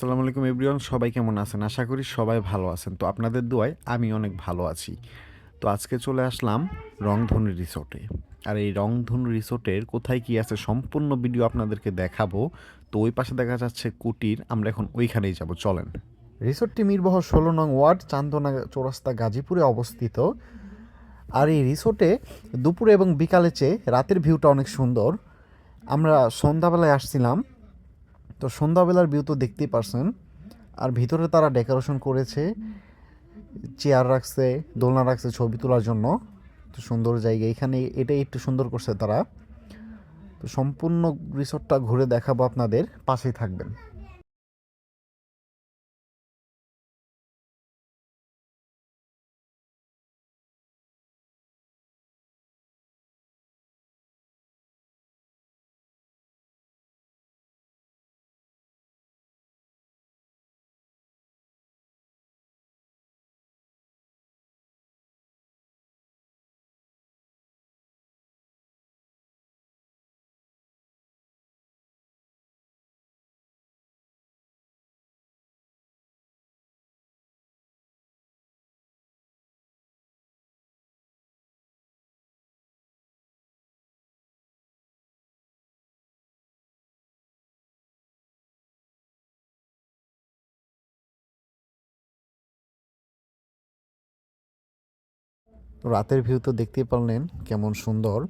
আসসালামু আলাইকুম এভরিওয়ান, সবাই কেমন আছেন? আশা করি সবাই ভালো আছেন। তো আপনাদের দোয়ায় আমি অনেক ভালো আছি। তো আজকে চলে আসলাম রংধনু রিসোর্টে। আর এই রংধনু রিসোর্টের কোথায় কি আছে সম্পূর্ণ ভিডিও আপনাদেরকে দেখাবো। তো ওই পাশে দেখা যাচ্ছে কুটির, আমরা এখন ওইখানেই যাব, চলেন। রিসোর্টটি মিরবহ ষোলো নং ওয়ার্ড, চান্দনা চৌরাস্তা, গাজীপুরে অবস্থিত। আর এই রিসোর্টে দুপুরে এবং বিকালে চেয়ে রাতের ভিউটা অনেক সুন্দর। আমরা সন্ধ্যাবেলায় আসছিলাম। তো সন্ধ্যাবেলার ভিউ তো দেখতেই পারছেন। আর ভিতরে তারা ডেকোরেশন করেছে চেয়ার রাখছে, দোলনা রাখছে ছবি তোলার জন্য। তো সুন্দর জায়গা, এখানে এটাই একটু সুন্দর করছে তারা। তো সম্পূর্ণ রিসোর্টটা ঘুরে দেখাবো আপনাদের, পাশেই থাকবেন। রাতের ভিউ তো দেখতেই পারলেন কেমন সুন্দর।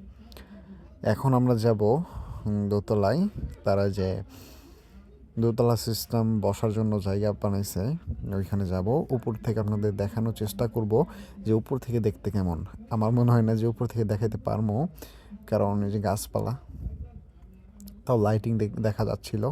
এখন আমরা যাব দোতলায়। তারা যে দোতলা সিস্টেম বসার জন্য জায়গা বানাইছে, ওইখানে যাব। উপর থেকে আপনাদের দেখানোর চেষ্টা করব যে উপর থেকে দেখতে কেমন। আমার মনে হয় না যে উপর থেকে দেখাতে পারব কারণ এই যে গাছপালা, তাও লাইটিং দেখা যাচ্ছিল।